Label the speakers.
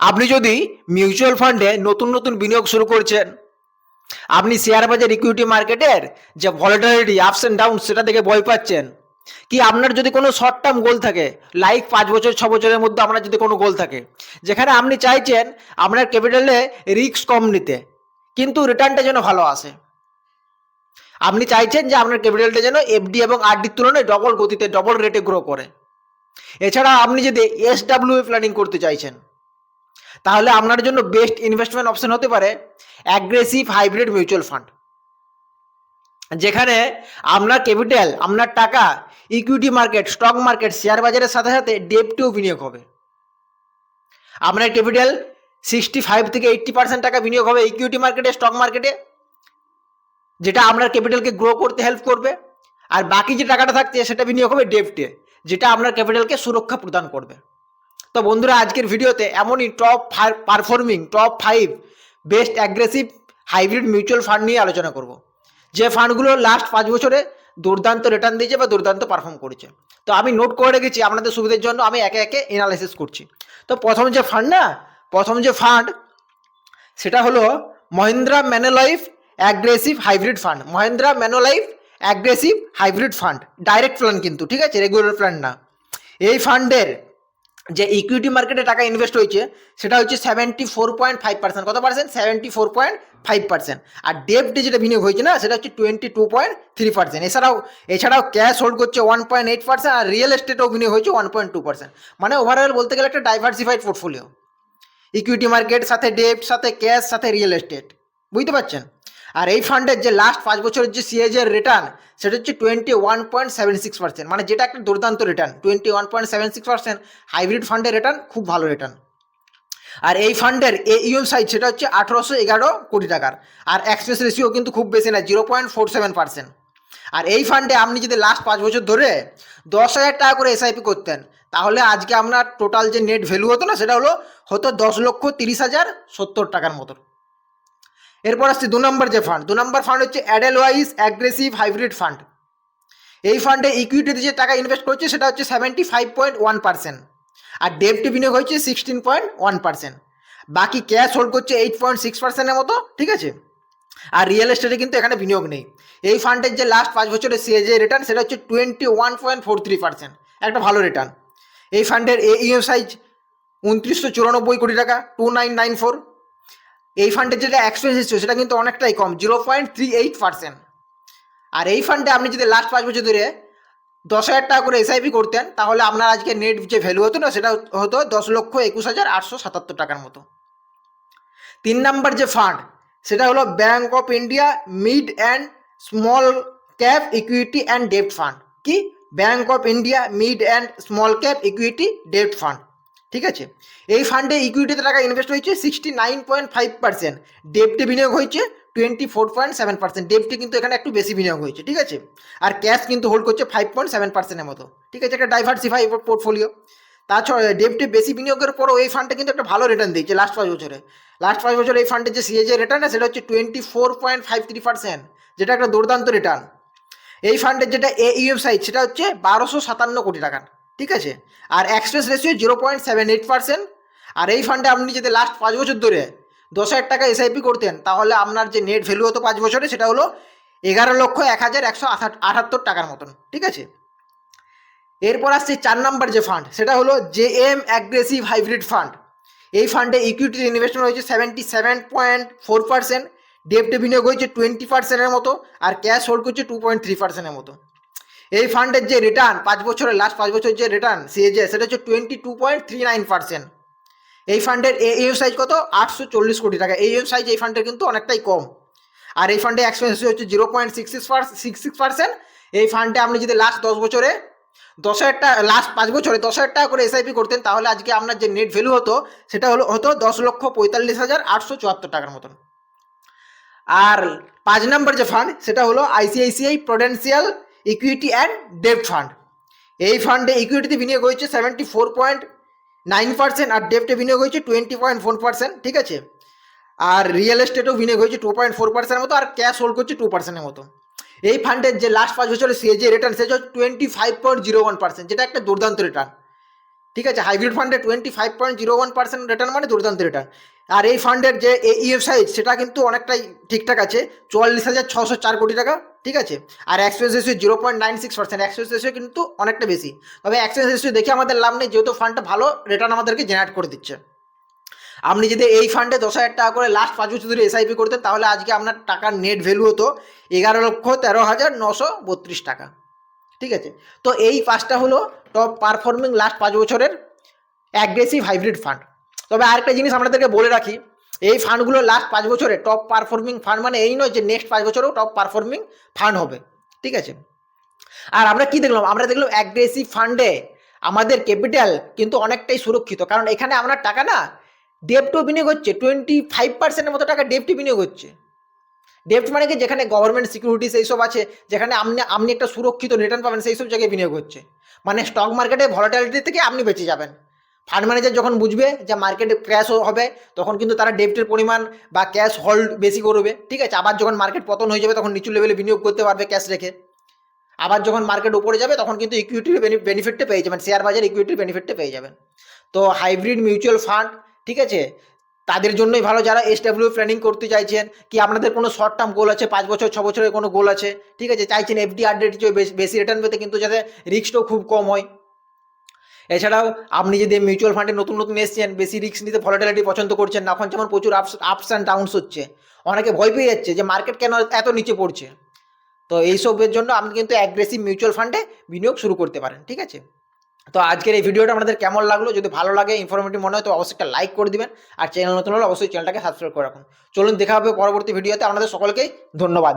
Speaker 1: আপনি যদি মিউচুয়াল ফান্ডে নতুন নতুন বিনিয়োগ শুরু করছেন, আপনি শেয়ার বাজার ইকুইটি মার্কেটের যে ভলাটিলিটি আপস অ্যান্ড ডাউন সেটা দেখে ভয় পাচ্ছেন। কি আপনার যদি কোনো শর্ট টার্ম গোল থাকে লাইক পাঁচ বছর, ছ বছরের মধ্যে আপনার যদি কোনো গোল থাকে, যেখানে আপনি চাইছেন আপনার ক্যাপিটালে রিস্ক কম নিতে, কিন্তু রিটার্নটা যেন ভালো আসে। আপনি চাইছেন যে আপনার ক্যাপিটালটা যেন এফডি এবং আরডির তুলনায় ডবল গতিতে ডবল রেটে গ্রো করে। এছাড়া আপনি যদি এস ডাব্লিউ প্ল্যানিং করতে চাইছেন তাহলে আপনার জন্য বেস্ট ইনভেস্টমেন্ট অপশন হতে পারে অ্যাগ্রেসিভ হাইব্রিড মিউচুয়াল ফান্ড যেখানে আপনার ক্যাপিটাল আপনার টাকা equity market stock market share বাজারের সাথে সাথে ডেপটেও বিনিয়োগ হবে। আপনার ক্যাপিটাল সিক্সটি ফাইভ থেকে এইট্টি পার্সেন্ট টাকা বিনিয়োগ হবে ইকুইটি মার্কেটে স্টক মার্কেটে যেটা আপনার ক্যাপিটালকে গ্রো করতে হেল্প করবে, আর বাকি যে টাকাটা থাকছে সেটা বিনিয়োগ হবে ডেপটে যেটা আপনার ক্যাপিটালকে সুরক্ষা প্রদান করবে। তো বন্ধুরা, আজকের ভিডিওতে এমনই top performing top five best aggressive hybrid mutual fund নিয়ে আলোচনা করব। যে ফান্ডগুলো লাস্ট পাঁচ বছরে দুর্দান্ত রিটার্ন দিয়েছে বা দুর্দান্ত পারফর্ম করেছে। তো আমি নোট করে রেখেছি আপনাদের সুবিধার জন্য, আমি একে একে এনালাইসিস করছি। তো প্রথম যে ফান্ড না, প্রথম যে ফান্ড সেটা হলো Mahindra Manulife aggressive hybrid fund Mahindra Manulife aggressive hybrid fund direct plan কিন্তু, ঠিক আছে? রেগুলার প্ল্যান না। এই ফান্ডের যে ইকুইটি মার্কেটে টাকা ইনভেস্ট হয়েছে, সেটা হচ্ছে seventy four point five percent কত percent seventy four point five percent আর ডেপটে যেটা বিনিয়োগ হয়েছে না, সেটা হচ্ছে twenty two point three percent এছাড়াও এছাড়াও ক্যাশ হোল্ড করছে ওয়ান পয়েন্ট এইট পার্সেন্ট আর রিয়েল এস্টেটেও বিনিয়োগ হয়েছে ওয়ান পয়েন্ট টু পার্সেন্ট মানে ওভারঅল বলতে গেলে একটা ডাইভার্সিফাইড পোর্টফোলিও ইকুইটি মার্কেট সাথে ডেপ সাথে ক্যাশ সাথে রিয়েল এস্টেট বুঝতে পারছেন? আর এই ফান্ডের যে লাস্ট পাঁচ বছরের যে সিএজের রিটার্ন সেটা হচ্ছে twenty one point seven six percent মানে যেটা একটা দুর্দান্ত return twenty one point seven six percent hybrid ফান্ডের রিটার্ন খুব ভালো রিটার্ন আর এই ফান্ডের এ ইউএম সাইজ সেটা হচ্ছে আঠেরোশো এগারো কোটি টাকার। আর এক্সপ্রেস রেশিও কিন্তু খুব বেশি না zero point four seven percent আর এই ফান্ডে আপনি যদি লাস্ট পাঁচ বছর ধরে দশ হাজার টাকা করে এসআইপি করতেন, তাহলে আজকে আপনার টোটাল যে নেট ভ্যালু হতো না, সেটা হলো হতো দশ লক্ষ তিরিশ হাজার সত্তর টাকার মতো এরপর আসছে দু নম্বর যে ফান্ড দু নম্বর ফান্ড হচ্ছে Edel Edelweiss aggressive hybrid fund এই ফান্ডে ইকুইটিতে যে টাকা ইনভেস্ট করছে, সেটা হচ্ছে seventy five point one percent আর ডেপটি বিনিয়োগ হচ্ছে সিক্সটিন পয়েন্ট ওয়ান পার্সেন্ট বাকি ক্যাশ হোল্ড করছে এইট পয়েন্ট সিক্স পার্সেন্টের মতো, ঠিক আছে? আর রিয়েল এস্টেটে কিন্তু এখানে বিনিয়োগ নেই। এই ফান্ডের যে লাস্ট পাঁচ বছরের সিএজে রিটার্ন সেটা হচ্ছে twenty one point four three percent একটা ভালো রিটার্ন এই ফান্ডের এ ইএম সাইজ উনত্রিশশো চুরানব্বই কোটি টাকা টু নাইন নাইন ফোর এই ফান্ডের যেটা এক্সপেন্স হিস্ট্রি সেটা কিন্তু অনেকটাই কম zero point three eight percent আর এই ফান্ডে আপনি যদি লাস্ট পাঁচ বছর ধরে দশ হাজার টাকা করে এসআইপি করতেন, তাহলে আপনার আজকে নেট যে ভ্যালু হতো না, সেটা হতো দশ লক্ষ একুশ হাজার আটশো সাতাত্তর টাকার মতো। তিন নাম্বার যে ফান্ড সেটা হলো bank of India mid and small cap equity and ডেপ্ট fund কি? Bank of India mid and small cap equity ডেপ্ট fund ঠিক আছে? এই ফান্ডে ইকুইটিতে টাকা ইনভেস্ট হয়েছে sixty nine point five percent ডেপ্টে বিনিয়োগ হয়েছে twenty four point seven percent ডেপ্টে কিন্তু এখানে একটু বেশি বিনিয়োগ হয়েছে, ঠিক আছে? আর ক্যাশ কিন্তু হোল্ড করছে ফাইভ পয়েন্ট সেভেন পার্সেন্টের মতো, ঠিক আছে? একটা ডাইভার্সিফাই পোর্টফোলিও তাছাড়া ডেপ্টে বেশি বিনিয়োগের পরও এই ফান্ডটা কিন্তু একটা ভালো রিটার্ন দিয়েছে লাস্ট পাঁচ বছরে। লাস্ট পাঁচ বছরে এই ফান্ডের যে সিএজে রিটার্ন সেটা হচ্ছে twenty four point five three percent যেটা একটা দুর্দান্ত রিটার্ন এই ফান্ডের যেটা এ ইউএম সাইজ সেটা হচ্ছে বারোশো সাতান্ন কোটি টাকার। ঠিক আছে? আর expense ratio zero point seven eight percent আর এই ফান্ডে আপনি যদি লাস্ট পাঁচ বছর ধরে দশ হাজার টাকা এসআইপি করতেন, তাহলে আপনার যে নেট ভ্যালু হতো পাঁচ বছরে, সেটা হলো এগারো লক্ষ এক হাজার একশো আটাত্তর টাকার মতন। ঠিক আছে? এরপর আসছে চার নাম্বার যে ফান্ড সেটা হলো J M aggressive hybrid fund এই ফান্ডে ইকুইটি ইনভেস্টমেন্ট হয়েছে seventy seven point four percent ডেপ্টে বিনিয়োগ হয়েছে টোয়েন্টি পার্সেন্টের মতো, আর ক্যাশ হোল্ড করছে টু পয়েন্ট থ্রি পার্সেন্টের মতো। এই ফান্ডের যে রিটার্ন পাঁচ বছরের লাস্ট পাঁচ বছরের যে রিটার্ন সিএজে সেটা হচ্ছে twenty two point three nine percent এই ফান্ডের এ সাইজ কত? আটশো চল্লিশ কোটি টাকা। এই সাইজ এই ফান্ডের কিন্তু অনেকটাই কম। আর এই ফান্ডে এক্সপেন্স হচ্ছে zero point six six six six percent এই ফান্ডে আপনি যদি লাস্ট দশ বছরে দশ হাজার টাকা লাস্ট পাঁচ বছরে দশ হাজার টাকা করে এসআইপি করতেন, তাহলে আজকে আপনার যে নেট ভ্যালু হতো, সেটা হলো, হতো দশ লক্ষ পঁয়তাল্লিশ হাজার আটশো চুয়াত্তর টাকার মতন। আর পাঁচ নম্বর যে ফান্ড সেটা হলো আইসিআইসিআই প্রোডেন্সিয়াল ইকুইটি অ্যান্ড ডেপ্ট ফান্ড এই ফান্ডে ইকুইটিতে বিনিয়োগ হয়েছে seventy four point nine percent আর ডেপ্টে বিনিয়োগ হয়েছে টোয়েন্টি পয়েন্ট ফোর পার্সেন্ট ঠিক আছে? আর রিয়েল এস্টেটেও বিনিয়োগ হয়েছে টু পয়েন্ট ফোর পার্সেন্টের মতো আর ক্যাশ হোল্ড করছে টু পার্সেন্টের মতো। এই ফান্ডের যে লাস্ট পাঁচ বছরের সে যে রিটার্ন সেটা হচ্ছে twenty five point zero one percent যেটা একটা দুর্দান্ত রিটার্ন ঠিক আছে? হাইব্রিড ফান্ডে twenty five point zero one percent return মানে দুর্দান্ত রিটার্ন আর এই ফান্ডের যে ইএফ সাইজ, সেটা কিন্তু অনেকটাই ঠিকঠাক আছে। চুয়াল্লিশ হাজার ছশো চার কোটি টাকা, ঠিক আছে? আর expense ratio zero point nine six percent. Expense ratio কিন্তু অনেকটা বেশি। তবে এক্সপেন্স রেশিও দেখে আমাদের লাভ নেই, যেহেতু ফান্ডটা ভালো রিটার্ন আমাদেরকে জেনারেট করে দিচ্ছে। আপনি যদি এই ফান্ডে দশ হাজার টাকা করে লাস্ট পাঁচ বছর ধরে এসআইপি করতেন, তাহলে আজকে আপনার টাকার নেট ভ্যালু হতো এগারো লক্ষ তেরো হাজার নশো বত্রিশ টাকা। ঠিক আছে? তো এই পাঁচটা হলো টপ পারফর্মিং লাস্ট পাঁচ বছরের অ্যাগ্রেসিভ হাইব্রিড ফান্ড তবে আরেকটা জিনিস আপনাদেরকে বলে রাখি, এই ফান্ডগুলো লাস্ট পাঁচ বছরে টপ পারফর্মিং ফান্ড মানে এই নয় যে নেক্সট পাঁচ বছরেও টপ পারফর্মিং ফান্ড হবে, ঠিক আছে? আর আমরা কি দেখলাম? আমরা দেখলাম অ্যাগ্রেসিভ ফান্ডে আমাদের ক্যাপিটাল কিন্তু অনেকটাই সুরক্ষিত, কারণ এখানে আপনার টাকা না ডেপটো বিনিয়োগ হচ্ছে টোয়েন্টি ফাইভ পার্সেন্টের মতো টাকা ডেপটি বিনিয়োগ হচ্ছে। ডেপ্ট মানে কি? যেখানে গভর্নমেন্ট সিকিউরিটিস এইসব আছে, যেখানে আপনি আপনি একটা সুরক্ষিত রিটার্ন পাবেন সেই সব জায়গায় বিনিয়োগ হচ্ছে। মানে স্টক মার্কেটে ভলাটিলিটি থেকে আপনি বেঁচে যাবেন। ফান্ড ম্যানেজার যখন বুঝবে যে মার্কেটে ক্র্যাশ হবে, তখন কিন্তু তারা ডেপ্টের পরিমাণ বা ক্যাশ হোল্ড বেশি করবে। ঠিক আছে? আবার যখন মার্কেট পতন হয়ে যাবে, তখন নিচু লেভেলে বিনিয়োগ করতে পারবে ক্যাশ রেখে। আবার যখন মার্কেট উপরে যাবে, তখন কিন্তু ইকুইটির বেনিফিটটা পেয়ে যাবেন শেয়ার বাজার ইকুইটির বেনিফিটটা পেয়ে যাবেন। তো হাইব্রিড মিউচুয়াল ফান্ড ঠিক আছে? তাদের জন্যই ভালো যারা এস ডাব্লিউ প্ল্যানিং করতে চাইছেন, কি আপনাদের কোনো শর্ট টার্ম গোল আছে? পাঁচ বছর, ছ বছরের কোনো গোল আছে? ঠিক আছে? চাইছেন এফডি আর বেশি রিটার্ন পেতে, কিন্তু যাতে রিস্কটাও খুব কম হয়। এছাড়াও আপনি যদি মিউচুয়াল ফান্ডে নতুন নতুন এসছেন, বেশি রিস্ক নিতে ভলাটিলিটি পছন্দ করছেন না, এখন যেমন প্রচুর আপস আপস অ্যান্ড ডাউনস হচ্ছে, অনেকে ভয় পেয়ে যাচ্ছে যে মার্কেট কেন এত নিচে পড়ছে। তো এইসবের জন্য আপনি কিন্তু অ্যাগ্রেসিভ মিউচুয়াল ফান্ডে বিনিয়োগ শুরু করতে পারেন, ঠিক আছে? তো আজকের এই ভিডিওটা আপনাদের কেমন লাগল? যদি ভালো লাগে ইনফরমেটিভ মনে হয়, তো অবশ্যই একটা লাইক করে দিবেন, আর চ্যানেল নতুন হলে অবশ্যই চ্যানেলটাকে সাবস্ক্রাইব করে রাখুন। চলুন, দেখা হবে পরবর্তী ভিডিওতে আপনাদের সকলকেই ধন্যবাদ।